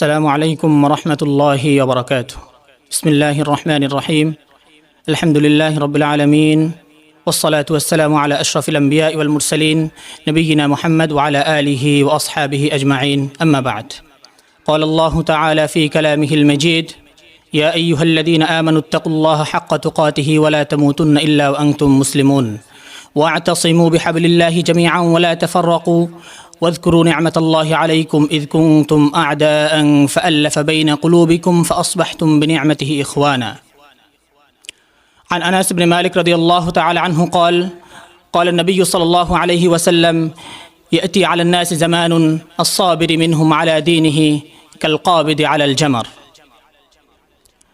السلام عليكم ورحمة الله وبركاته. بسم الله الرحمن الرحيم. الحمد لله رب العالمين والصلاة والسلام على أشرف الأنبياء والمرسلين نبينا محمد وعلى آله وأصحابه أجمعين. أما بعد قال الله تعالى في كلامه المجيد يا أيها الذين آمنوا اتقوا الله حق تقاته ولا تموتن إلا وأنتم مسلمون. واعتصموا بحبل الله جميعا ولا تفرقوا واذكروا نعمة الله عليكم إذ كنتم أعداء فألف بين قلوبكم فأصبحتم بنعمته إخوانا عن أنس بن مالك رضي الله تعالى عنه قال قال النبي صلى الله عليه وسلم يأتي على الناس زمان الصابر منهم على دينه كالقابض على الجمر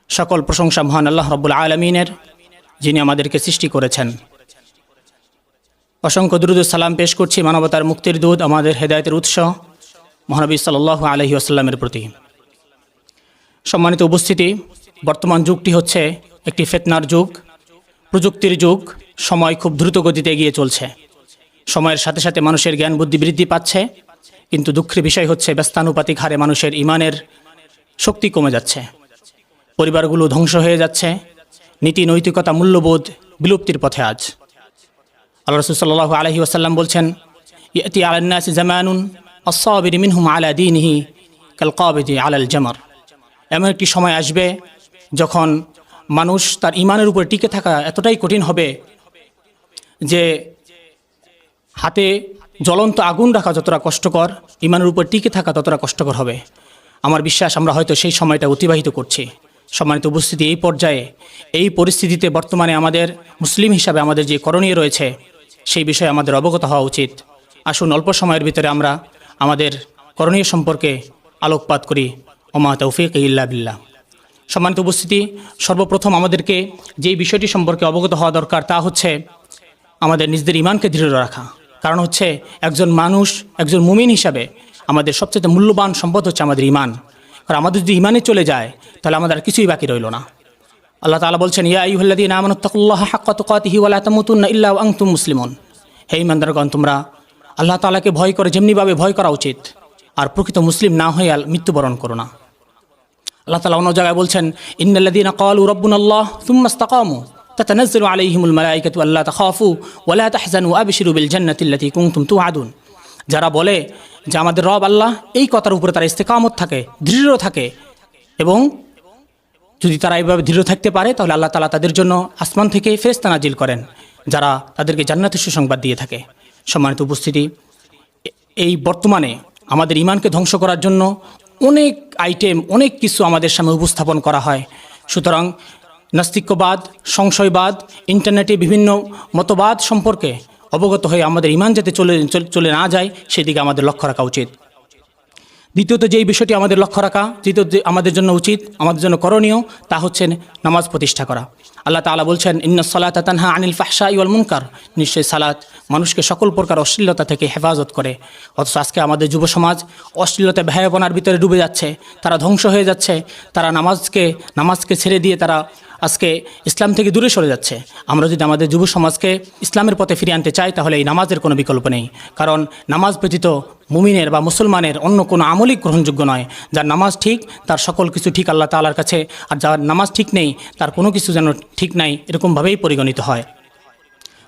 সকল প্রশংসা মহান আল্লাহ রব্বুল আলমিনের যিনি আমাদেরকে সৃষ্টি করেছেন অসংখ্য দ্রুদ সালাম পেশ করছি মানবতার মুক্তির দুধ আমাদের হেদায়তের উৎস, মহানবী সাল্লাহ আলহি আসাল্লামের প্রতি। সম্মানিত উপস্থিতি, বর্তমান যুগটি হচ্ছে একটি ফেতনার যুগ, প্রযুক্তির যুগ, সময় খুব দ্রুত গতিতে এগিয়ে চলছে। সময়ের সাথে সাথে মানুষের জ্ঞান বুদ্ধি বৃদ্ধি পাচ্ছে, কিন্তু দুঃখের বিষয় হচ্ছে ব্যস্তানুপাতিক হারে মানুষের ইমানের শক্তি কমে যাচ্ছে। পরিবারগুলো ধ্বংস হয়ে যাচ্ছে নীতি নৈতিকতা মূল্যবোধ বিলুপ্তির পথে আজ। আল্লাহ রসুল সাল্লাহ আলহি আসাল্লাম বলছেন, ইয়তি আলান্নাস জামানুন অসাবির মিনহুম আলা দিনহি কাল কাবিদি আলাল জামার। এমন একটি সময় আসবে যখন মানুষ তার ইমানের উপর টিকে থাকা এতটাই কঠিন হবে যে হাতে জ্বলন্ত আগুন রাখা যতটা কষ্টকর ইমানের উপর টিকে থাকা ততটা কষ্টকর হবে। আমার বিশ্বাস, আমরা হয়তো সেই সময়টা অতিবাহিত করছি। সম্মানিত উপস্থিতি, এই পর্যায়ে, এই পরিস্থিতিতে বর্তমানে আমাদের মুসলিম হিসাবে আমাদের যে করণীয় রয়েছে সেই বিষয়ে আমাদের অবগত হওয়া উচিত। আসুন অল্প সময়ের ভিতরে আমরা আমাদের করণীয় সম্পর্কে আলোকপাত করি। ওমা তৌফিক ইল্লা বিল্লাহ। সম্মানিত উপস্থিতি, সর্বপ্রথম আমাদেরকে যেই বিষয়টি সম্পর্কে অবগত হওয়া দরকার তা হচ্ছে আমাদের নিজেদের ইমানকে দৃঢ় রাখা। কারণ হচ্ছে একজন মানুষ, একজন মুমিন হিসাবে আমাদের সবচেয়ে মূল্যবান সম্পদ হচ্ছে আমাদের ইমান কারণ আমাদের যদি ইমানে চলে যায়, তাহলে আমাদের আর কিছুই বাকি রইল না। আল্লাহ তালা বলছেন, ইয়া ইহুল্লাদিন আমানুত্তাকুল্লাহ হাক্কাত কাতিহি ওয়ালা তামুতুন্না ইল্লা আংতুম মুসলিমন। হে ইমানদারগণ তোমরা আল্লাহ তালাকে ভয় করে যেমনিভাবে ভয় করা উচিত আর প্রকৃত মুসলিম না হয়ে আল মৃত্যুবরণ করো না আল্লাহ তালা অন্য জায়গায় বলছেন ইন্নাল্লাদিন কালু রব্বুন আল্লাহ তুম্মাস্তাকামু تتنزل عليهم الملائكة ألا تخافوا ولا تحزنوا وأبشروا بالجنة التي كنتم توعدون যারা বলে যে আমাদের রব আল্লাহ এই কথার উপরে তারা ইস্তেকামত থাকে দৃঢ় থাকে এবং যদি তারা এইভাবে দৃঢ় থাকতে পারে তাহলে আল্লাহ তালা তাদের জন্য আসমান থেকে ফেরেস্তা নাজিল করেন যারা তাদেরকে জান্নাতের সুসংবাদ দিয়ে থাকে। সম্মানিত উপস্থিতি, এই বর্তমানে আমাদের ইমানকে ধ্বংস করার জন্য অনেক আইটেম, অনেক কিছু আমাদের সামনে উপস্থাপন করা হয়। সুতরাং নাস্তিক্যবাদ, সংশয়বাদ, ইন্টারনেটে বিভিন্ন মতবাদ সম্পর্কে অবগত হয়ে আমাদের ইমান যাতে চলে, চলে- না যায়, সেদিকে আমাদের লক্ষ্য রাখা উচিত। দ্বিতীয়ত যেই বিষয়টি আমাদের লক্ষ্য রাখা, দ্বিতীয়ত আমাদের জন্য উচিত, আমাদের জন্য করণীয়, তা হচ্ছে নামাজ প্রতিষ্ঠা করা। আল্লাহ তালা বলছেন, ইন্ন সালাত তানহা আনিল ফাহসা ইউল মুনকার। নিশ্চয়ই সালাত মানুষকে সকল প্রকার অশ্লীলতা থেকে হেফাজত করে। অথচ আজকে আমাদের যুব সমাজ অশ্লীলতা ভয়াবনার ভিতরে ডুবে যাচ্ছে। তারা ধ্বংস হয়ে যাচ্ছে। তারা নামাজকে নামাজকে ছেড়ে দিয়ে তারা আজকে ইসলাম থেকে দূরে সরে যাচ্ছে। আমরা যদি আমাদের যুব সমাজকে ইসলামের পথে ফিরিয়ে আনতে চাই, তাহলে এই নামাজের কোনো বিকল্প নেই। কারণ নামাজ ব্যতীত মুমিনের বা মুসলমানের অন্য কোনো আমলই গ্রহণযোগ্য নয়। যার নামাজ ঠিক, তার সকল কিছু ঠিক আল্লাহ তাআলার কাছে, আর যার নামাজ ঠিক নেই, তার কোনো কিছু যেন ঠিক নাই, এরকমভাবেই পরিগণিত হয়।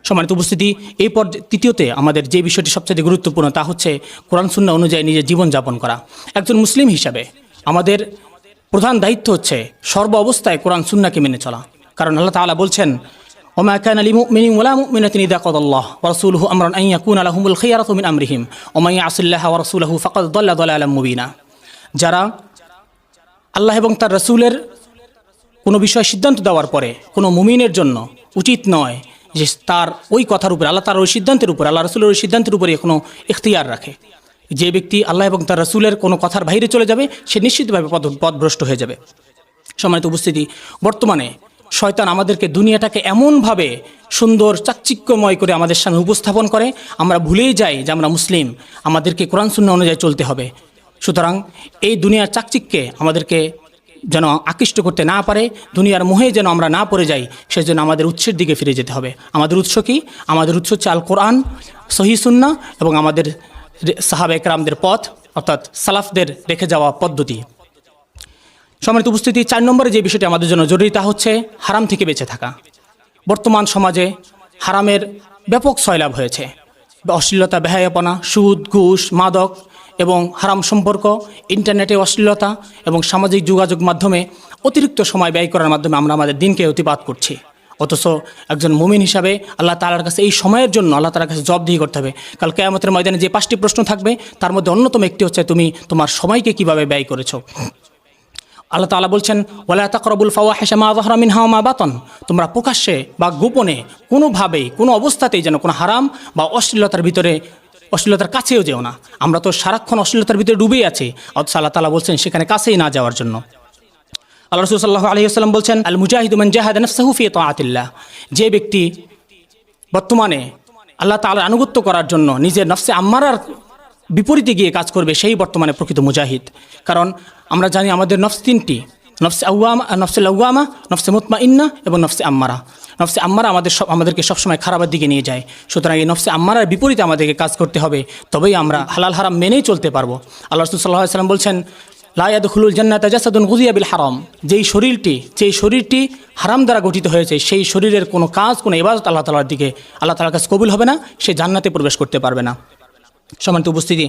সম্মানিত উপস্থিতি, এই পর তৃতীয়তে আমাদের যে বিষয়টি সবচেয়ে গুরুত্বপূর্ণ, তা হচ্ছে কোরআন সুন্না অনুযায়ী নিজের জীবনযাপন করা। একজন মুসলিম হিসাবে আমাদের প্রধান দায়িত্ব হচ্ছে সর্ব অবস্থায় কোরআন সুন্নাকে মেনে চলা। কারণ আল্লাহ তাআলা বলছেন যারা আল্লাহ এবং তার রসুলের কোনো বিষয় সিদ্ধান্ত দেওয়ার পরে কোনো মুমিনের জন্য উচিত নয় যে তার ওই কথার উপরে, আল্লাহ তার ওই সিদ্ধান্তের উপর, আল্লাহ রসুলের ওই সিদ্ধান্তের উপরে কোনো ইখতিয়ার রাখে। যে ব্যক্তি আল্লাহ এবং তার রসুলের কোনো কথার বাইরে চলে যাবে, সে নিশ্চিতভাবে পদ পথভ্রষ্ট হয়ে যাবে। সম্মানিত উপস্থিতি, বর্তমানে শয়তান আমাদেরকে দুনিয়াটাকে এমনভাবে সুন্দর, চাকচিক্যময় করে আমাদের সামনে উপস্থাপন করে। আমরা ভুলেই যাই যে আমরা মুসলিম, আমাদেরকে কোরআন শূন্য অনুযায়ী চলতে হবে। সুতরাং এই দুনিয়ার চাকচিক্যে আমাদেরকে যেন আকৃষ্ট করতে না পারে, দুনিয়ার মোহে যেন আমরা না পড়ে যাই, সেজন্য আমাদের উৎসের দিকে ফিরে যেতে হবে। আমাদের উৎস কি? আমাদের উৎস হচ্ছে আল কোরআন সহি সুন্না এবং আমাদের সাহাবা একরামদের পথ, অর্থাৎ সালাফদের রেখে যাওয়া পদ্ধতি। সম্মানিত উপস্থিতি, চার নম্বরে যে বিষয়টি আমাদের জন্য জরুরি তা হচ্ছে হারাম থেকে বেঁচে থাকা। বর্তমান সমাজে হারামের ব্যাপক সয়লাভ হয়েছে। অশ্লীলতা, বেহায়াপনা, সুদ, ঘুষ, মাদক এবং হারাম সম্পর্ক, ইন্টারনেটে অশ্লীলতা এবং সামাজিক যোগাযোগ মাধ্যমে অতিরিক্ত সময় ব্যয় করার মাধ্যমে আমরা আমাদের দিনকে অতিপাত করছি। অথচ একজন মুমিন হিসাবে আল্লাহ তালার কাছে এই সময়ের জন্য আল্লাহ তালার কাছে জবাবদিহি করতে হবে। কাল কেয়ামতের ময়দানে যে পাঁচটি প্রশ্ন থাকবে, তার মধ্যে অন্যতম একটি হচ্ছে, তুমি তোমার সময়কে কীভাবে ব্যয় করেছ? আল্লাহ তাআলা বলছেন, ওয়ালা তাকরাবুল ফাওয়াহিশা মা যাহরা মিনহা ওয়া মা বাতন। তোমরা প্রকাশ্যে বা গোপনে কোনোভাবেই, কোনো অবস্থাতেই যেন কোনো হারাম বা অশ্লীলতার ভিতরে, অশ্লীলতার কাছেও যেও না। আমরা তো সারাক্ষণ অশ্লীলতার ভিতরে ডুবেই আছি। অথচ আল্লাহ তালা বলছেন, সেখানে কাছেই না যাওয়ার জন্য। আল্লাহ রসুল সাল্লাহ আলহিহাস্লাম বলছেন আল মুজাহিদুমান জাহাদ নফসাহু ফি তাআতিল্লাহ। যে ব্যক্তি বর্তমানে আল্লাহ তাআলার আনুগত্য করার জন্য নিজের নফসে আম্মারার বিপরীতে গিয়ে কাজ করবে, সেই বর্তমানে প্রকৃত মুজাহিদ। কারণ আমরা জানি আমাদের নফস তিনটি, নফসে আউয়ামা নফসে আউয়ামা নফসে মুতমা ইন্না এবং নফসে আম্মারা। নফসে আম্মারা আমাদের সব আমাদেরকে সবসময় খারাপের দিকে নিয়ে যায়। সুতরাং এই নফসে আম্মারার বিপরীতে আমাদেরকে কাজ করতে হবে, তবেই আমরা হালাল হারাম মেনেই চলতে পারব। আল্লাহ রসুল সাল্লাহ সাল্লাম বলছেন লায়াদুল জান্নাত জাসাদুন গুজিয়াবিল হারাম। যেই শরীরটি যেই শরীরটি হারাম দ্বারা গঠিত হয়েছে, সেই শরীরের কোনো কাজ, কোনো ইবাদত আল্লাহ তালার দিকে, আল্লাহ তালার কাছে কবুল হবে না, সে জান্নাতে প্রবেশ করতে পারবে না। সমান্ত উপস্থিতি,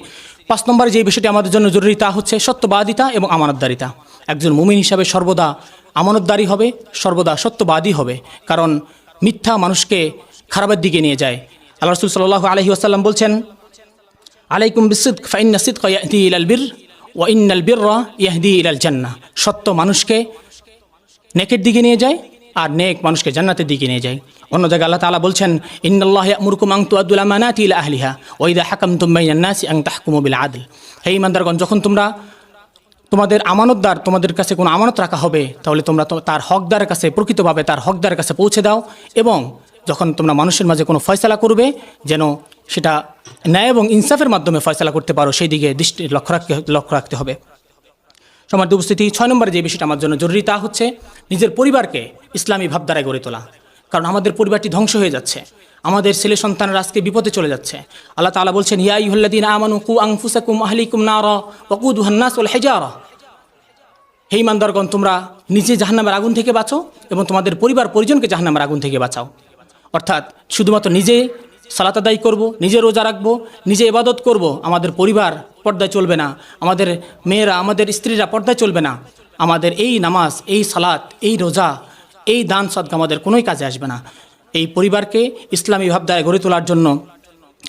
পাঁচ নম্বরে যে বিষয়টি আমাদের জন্য জরুরি তা হচ্ছে সত্যবাদিতা এবং আমানতদারিতা। একজন মুমিন হিসাবে সর্বদা আমানতদারি হবে, সর্বদা সত্যবাদী হবে, কারণ মিথ্যা মানুষকে খারাপের দিকে নিয়ে যায়। আল্লাহ রসুল সাল্লাহ আলহি আসাল্লাম বলছেন, আলাইকুম বিসিদ ফাইন্না সিদ ইলাল বীর। ও ইন্নাল বীর ইয়াহদি ইলাল জান্না সত্য মানুষকে নেকের দিকে নিয়ে যায় আর নেক মানুষকে জান্নাতের দিকে নিয়ে যায়। অন্য জায়গায় আল্লাহ তাআলা বলছেন, ইন্নাল্লাহ ইয়ামুরুকুম আন তুআদ্দুল আমানাতি ইলা আহলিহা ওয়া ইযা হাকামতুম বাইনান নাসি আন তাহকুমু বিল আদল। হে ইমানদারগণ যখন তোমরা তোমাদের আমানতদার তোমাদের কাছে কোনো আমানত রাখা হবে, তাহলে তোমরা তার হকদারের কাছে, প্রকৃতভাবে তার হকদারের কাছে পৌঁছে দাও এবং যখন তোমরা মানুষের মাঝে কোনো ফয়সালা করবে, যেন সেটা ন্যায় এবং ইনসাফের মাধ্যমে ফয়সালা করতে পারো, সেই দিকে দৃষ্টি লক্ষ্য রাখতে লক্ষ্য রাখতে হবে। সমাজ উপস্থিতি, ছয় নম্বরে যে বিষয়টা আমার জন্য জরুরি তা হচ্ছে নিজের পরিবারকে ইসলামী ভাবধারায় গড়ে তোলা। কারণ আমাদের পরিবারটি ধ্বংস হয়ে যাচ্ছে। আমাদের ছেলে সন্তানরা আজকে বিপদে চলে যাচ্ছে। আল্লাহ তাআলা বলছেন, ইয়া ইহুল্লাদিন আমানু কু আংফুসাকুম আহলিকুম নারা ওয়াকুদুহান্নাস ওয়াল হিজারা। হে ইমানদারগণ তোমরা নিজে জাহান্নামের আগুন থেকে বাঁচো এবং তোমাদের পরিবার পরিজনকে জাহান্নামের আগুন থেকে বাঁচাও। অর্থাৎ শুধুমাত্র নিজে সালাত আদায় করব, নিজে রোজা রাখব, নিজে ইবাদত করব, আমাদের পরিবার পর্দায় চলবে না, আমাদের মেয়েরা, আমাদের স্ত্রীরা পর্দায় চলবে না, আমাদের এই নামাজ, এই সালাত, এই রোজা, এই দান সদকা আমাদের কোনোই কাজে আসবে না। এই পরিবারকে ইসলামী ভাবধারায় গড়ে তোলার জন্য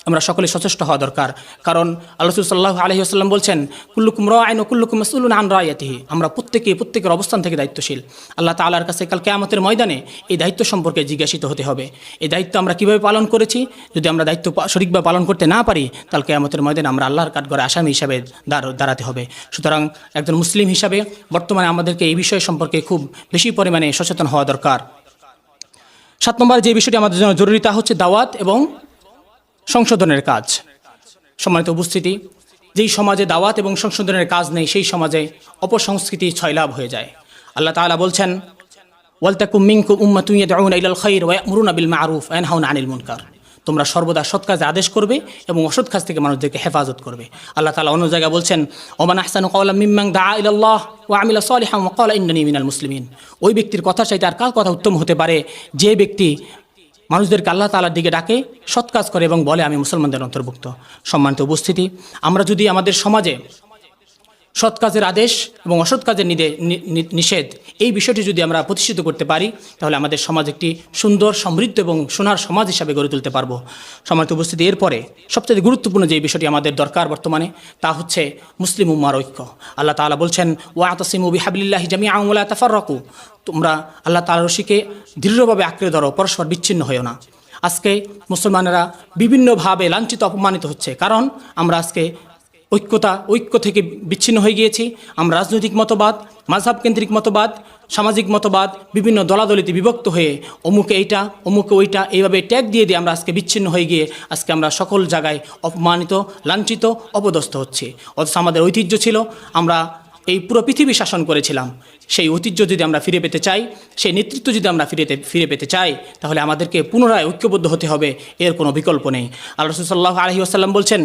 আমরা সকলে সচেষ্ট হওয়া দরকার। কারণ আল্লাহ সাল্লাহ আলহিহাস্লাম বলছেন, কুল্লুকুম রায়ন ও কুল্লুকুম মাসুলুন আন রায়াতিহি আমরা প্রত্যেকে প্রত্যেকের অবস্থান থেকে দায়িত্বশীল। আল্লাহ তালার কাছে কাল কেয়ামতের ময়দানে এই দায়িত্ব সম্পর্কে জিজ্ঞাসিত হতে হবে। এই দায়িত্ব আমরা কীভাবে পালন করেছি? যদি আমরা দায়িত্ব সঠিকভাবে পালন করতে না পারি, তাহলে কেয়ামতের ময়দানে আমরা আল্লাহর কাঠগড়ে আসামি হিসাবে দাঁড়- দাঁড়াতে হবে। সুতরাং একজন মুসলিম হিসাবে বর্তমানে আমাদেরকে এই বিষয় সম্পর্কে খুব বেশি পরিমাণে সচেতন হওয়া দরকার। সাত নম্বর যে বিষয়টি আমাদের জন্য জরুরি তা হচ্ছে দাওয়াত এবং সংশোধনের কাজ। সম্মানিত উপস্থিতি, যেই সমাজে দাওয়াত এবং সংশোধনের কাজ নেই, সেই সমাজে অপসংস্কৃতি ছয়লাভ হয়ে যায়। আল্লাহ তাআলা বলছেন খাইর ওয়া ইয়ামুরুনা বিল মারুফ আনিল মুনকার। তোমরা সর্বদা সৎ কাজে আদেশ করবে এবং অসৎ কাজ থেকে মানুষদেরকে হেফাজত করবে। আল্লাহ তালা অন্য জায়গায় বলছেন, ওমান আহসানু সালিহান ওয়া ক্বালা মিনাল ওই ব্যক্তির কথা চাইতে আর কার কথা উত্তম হতে পারে? যে ব্যক্তি মানুষদেরকে আল্লাহ তালার দিকে ডাকে, সৎ কাজ করে এবং বলে, আমি মুসলমানদের অন্তর্ভুক্ত। সম্মানিত উপস্থিতি, আমরা যদি আমাদের সমাজে সৎ কাজের আদেশ এবং অসৎ কাজের নিষেধ। এই বিষয়টি যদি আমরা প্রতিষ্ঠিত করতে পারি, তাহলে আমাদের সমাজ একটি সুন্দর, সমৃদ্ধ এবং সোনার সমাজ হিসাবে গড়ে তুলতে পারব। সম্মানিত উপস্থিতি, এরপরে সবচেয়ে গুরুত্বপূর্ণ যে বিষয়টি আমাদের দরকার বর্তমানে, তা হচ্ছে মুসলিম উম্মার ঐক্য। আল্লাহ তাআলা বলছেন, ওয়া তাসিমু বিহাবিল্লাহি জামিআ ওয়া তাফাররাকু। তোমরা আল্লাহ তালা রশিকে দৃঢ়ভাবে আঁকড়ে ধরো, পরস্পর বিচ্ছিন্ন হয়েও না। আজকে মুসলমানেরা বিভিন্নভাবে লাঞ্ছিত, অপমানিত হচ্ছে। কারণ আমরা আজকে ঐক্যতা, ঐক্য থেকে বিচ্ছিন্ন হয়ে গিয়েছি। আমরা রাজনৈতিক মতবাদ মাঝহাব কেন্দ্রিক মতবাদ, সামাজিক মতবাদ, বিভিন্ন দলাদলিতে বিভক্ত হয়ে অমুকে এইটা, অমুকে ওইটা এইভাবে ট্যাগ দিয়ে দিয়ে আমরা আজকে বিচ্ছিন্ন হয়ে গিয়ে আজকে আমরা সকল জায়গায় অপমানিত, লাঞ্ছিত, অপদস্থ হচ্ছি। অথচ আমাদের ঐতিহ্য ছিল, আমরা এই পুরো পৃথিবী শাসন করেছিলাম। সেই ঐতিহ্য যদি আমরা ফিরে পেতে চাই, সেই নেতৃত্ব যদি আমরা ফিরে ফিরে পেতে চাই, তাহলে আমাদেরকে পুনরায় ঐক্যবদ্ধ হতে হবে, এর কোনো বিকল্প নেই। আল্লাহ রসুল্লাহ আলহি আসাল্লাম বলছেন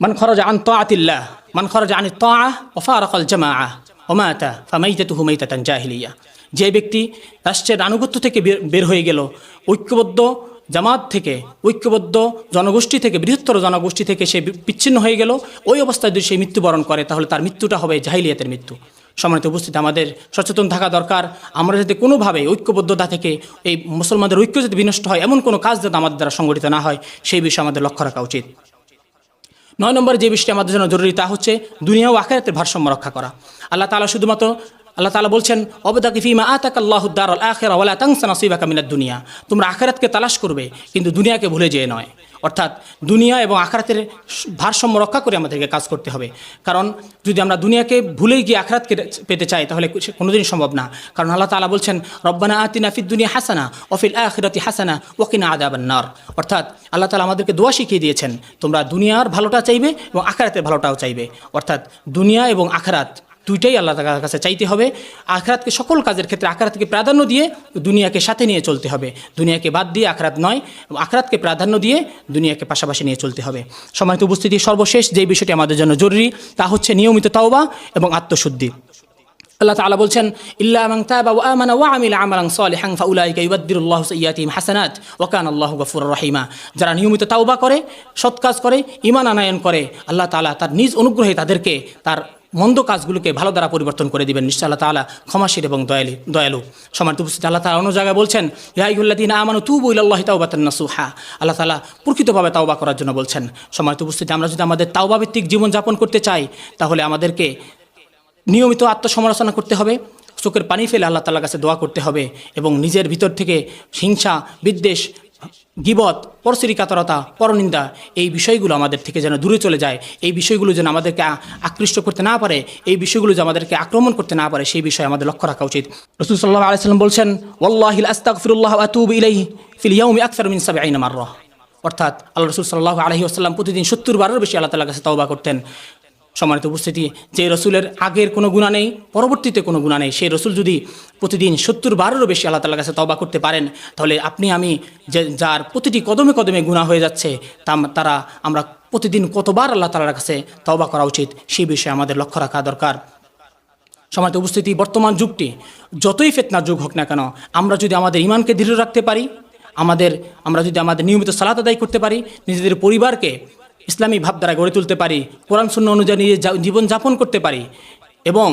মান খরজ আন তাআতিল্লাহ, মান খরজ আন তাআ ওয়া ফারাকাল জামাআ ওমাতা ফামাইতাতু হুমাইতাতান জাহিলিয়া। যে ব্যক্তি রাষ্ট্রের আনুগত্য থেকে বের- হয়ে গেল, ঐক্যবদ্ধ জামাত থেকে, ঐক্যবদ্ধ জনগোষ্ঠী থেকে, বৃহত্তর জনগোষ্ঠী থেকে সে বিচ্ছিন্ন হয়ে গেল, ওই অবস্থায় যদি সে মৃত্যুবরণ করে, তাহলে তার মৃত্যুটা হবে জাহিলিয়াতের মৃত্যু। সম্মানিত উপস্থিত, আমাদের সচেতন থাকা দরকার, আমরা যাতে কোনোভাবে ঐক্যবদ্ধতা থেকে এই মুসলমানদের ঐক্য যাতে বিনষ্ট হয়, এমন কোনো কাজ যাতে আমাদের দ্বারা সংগঠিত না হয়, সেই বিষয়ে আমাদের লক্ষ্য রাখা উচিত। নয় নম্বরে যে বিষয়টি আমাদের জন্য জরুরি তা হচ্ছে দুনিয়া ও আখেরাতের ভারসাম্য রক্ষা করা। আল্লাহ তালা শুধুমাত্র আল্লাহ তালা বলছেন অবদাকি ফিমা আতাক আল্লাহুদ্দার আল আখেরা ওয়ালা তাংসা নসিবা কামিনার দুনিয়া। তোমরা আখেরাতকে তালাশ করবে, কিন্তু দুনিয়াকে ভুলে যেয়ে নয়। অর্থাৎ দুনিয়া এবং আখরাতের ভারসাম্য রক্ষা করে আমাদেরকে কাজ করতে হবে। কারণ যদি আমরা দুনিয়াকে ভুলে গিয়ে আখরাতকে পেতে চাই, তাহলে কোনোদিনই সম্ভব না। কারণ আল্লাহ তালা বলছেন, রব্বানা আতিনা ফিদ দুনিয়া হাসানা অফিল আখিরাতি হাসানা ওকিনা আদাবান্নার অর্থাৎ আল্লাহ তালা আমাদেরকে দোয়া শিখিয়ে দিয়েছেন, তোমরা দুনিয়ার ভালোটা চাইবে এবং আখরাতের ভালোটাও চাইবে। অর্থাৎ দুনিয়া এবং আখরাত দুইটাই আল্লাহ তালার কাছে চাইতে হবে। আখরাতকে সকল কাজের ক্ষেত্রে আখরাতকে প্রাধান্য দিয়ে দুনিয়াকে সাথে নিয়ে চলতে হবে। দুনিয়াকে বাদ দিয়ে আখরাত নয়, আখরাতকে প্রাধান্য দিয়ে দুনিয়াকে পাশাপাশি নিয়ে চলতে হবে। সম্মানিত উপস্থিতি, সর্বশেষ যে বিষয়টি আমাদের জন্য জরুরি, তা হচ্ছে নিয়মিত তাওবা এবং আত্মশুদ্ধি। আল্লাহ তাআলা বলছেন, ইল্লা তাবা ওয়া ওয়া হাসানাত ওয়া কানা আল্লাহু গফুরুর রহিমা। যারা নিয়মিত তাওবা করে, সৎ কাজ করে, ঈমান আনায়ন করে, আল্লাহ তাআলা তার নিজ অনুগ্রহে তাদেরকে তার মন্দ কাজগুলোকে ভালো দ্বারা পরিবর্তন করে দিবেন। নিশ্চয় আল্লাহ তাআলা ক্ষমাশীল এবং দয়ালু দয়ালু। সম্মানিত উপস্থিত, আল্লাহ তালা অন্য জায়গায় বলছেন, ইয়া আইয়ুহাল্লাযীনা আমানু তুবু ইলাল্লাহি তাওবাতান নাসুহা। আল্লাহ তাআলা প্রকৃতভাবে তাওবা করার জন্য বলছেন। সম্মানিত উপস্থিতি, আমরা যদি আমাদের তাওবা ভিত্তিক জীবন করতে চাই, তাহলে আমাদেরকে নিয়মিত আত্মসমালোচনা করতে হবে, চোখের পানি ফেলে আল্লাহ তালার কাছে দোয়া করতে হবে এবং নিজের ভিতর থেকে হিংসা, বিদ্বেষ গিবত, পরশ্রীকাতরতা, পরনিন্দা, এই বিষয়গুলো আমাদের থেকে যেন দূরে চলে যায়। এই বিষয়গুলো যেন আমাদেরকে আকৃষ্ট করতে না পারে, এই বিষয়গুলো যেন আমাদেরকে আক্রমণ করতে না পারে, সেই বিষয়ে আমাদের লক্ষ্য রাখা উচিত। রসুল সাল্লাহ আলাইসাল্লাম বলছেন ওল্লাহিল আস্তাগফিরুল্লাহ আতুব ইলাইহি ফিল ইয়াউমি আকসার মিন সাবঈনা মাররা। অর্থাৎ আল্লাহ রসুল সাল্লাহ আলহি প্রতিদিন সত্তর বারের বেশি আল্লাহ তালার কাছে তওবা করতেন। সম্মানিত উপস্থিতি, যে রসুলের আগের কোনো গুণা নেই, পরবর্তীতে কোনো গুণা নেই। সেই রসুল যদি প্রতিদিন সত্তর বারেরও বেশি আল্লাহ তালার কাছে তবা করতে পারেন, তাহলে আপনি, আমি যে, যার প্রতিটি কদমে কদমে গুণা হয়ে যাচ্ছে তা তারা, আমরা প্রতিদিন কতবার আল্লাহ তালার কাছে তবা করা উচিত, সেই বিষয়ে আমাদের লক্ষ্য রাখা দরকার। সমাজ উপস্থিতি, বর্তমান যুগটি, যতই ফেতনার যুগ হোক না কেন, আমরা যদি আমাদের ইমানকে দৃঢ় রাখতে পারি, আমাদের, আমরা যদি আমাদের নিয়মিত সালাত আদায় করতে পারি, নিজেদের পরিবারকে ইসলামী ভাবধারা গড়ে তুলতে পারি কোরআন শূন্য অনুযায়ী জীবন জীবনযাপন করতে পারি এবং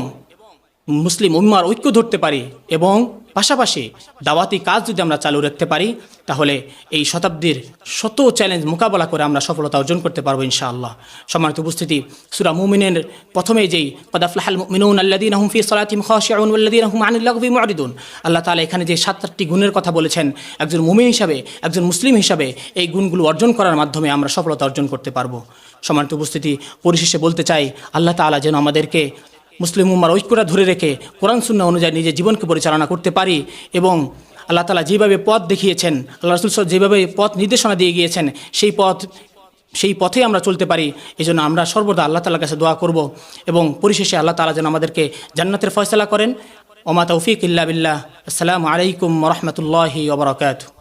মুসলিম উম্মার ঐক্য ধরতে পারি এবং পাশাপাশি দাওয়াতি কাজ যদি আমরা চালু রাখতে পারি, তাহলে এই শতাব্দীর শত চ্যালেঞ্জ মোকাবেলা করে আমরা সফলতা অর্জন করতে পারব ইনশাআল্লাহ। সম্মানিত উপস্থিতি, সুরা মুমিনের প্রথমে যেই কদাফলাহাল সালাতিম হুম আল্লাহ তাআলা এখানে যে সাতটি গুণের কথা বলেছেন, একজন মুমিন হিসাবে, একজন মুসলিম হিসাবে এই গুণগুলো অর্জন করার মাধ্যমে আমরা সফলতা অর্জন করতে পারব। সম্মানিত উপস্থিতি, পরিশেষে বলতে চাই, আল্লাহ তাআলা যেন আমাদেরকে মুসলিম উম্মার ঐক্যটা ধরে রেখে কোরআন শূন্য অনুযায়ী নিজের জীবনকে পরিচালনা করতে পারি এবং আল্লাহ তালা যেভাবে পথ দেখিয়েছেন, আল্লাহ রসুল যেভাবে পথ নির্দেশনা দিয়ে গিয়েছেন, সেই পথ, সেই পথে আমরা চলতে পারি। এই জন্য আমরা সর্বদা আল্লাহ তালার কাছে দোয়া করব এবং পরিশেষে আল্লাহ তালা যেন আমাদেরকে জান্নাতের ফয়সলা করেন। ওমা তৌফিক ইল্লা বিল্লাহ। আসসালামু আলাইকুম রহমতুল্লাহি ওবরাকাতু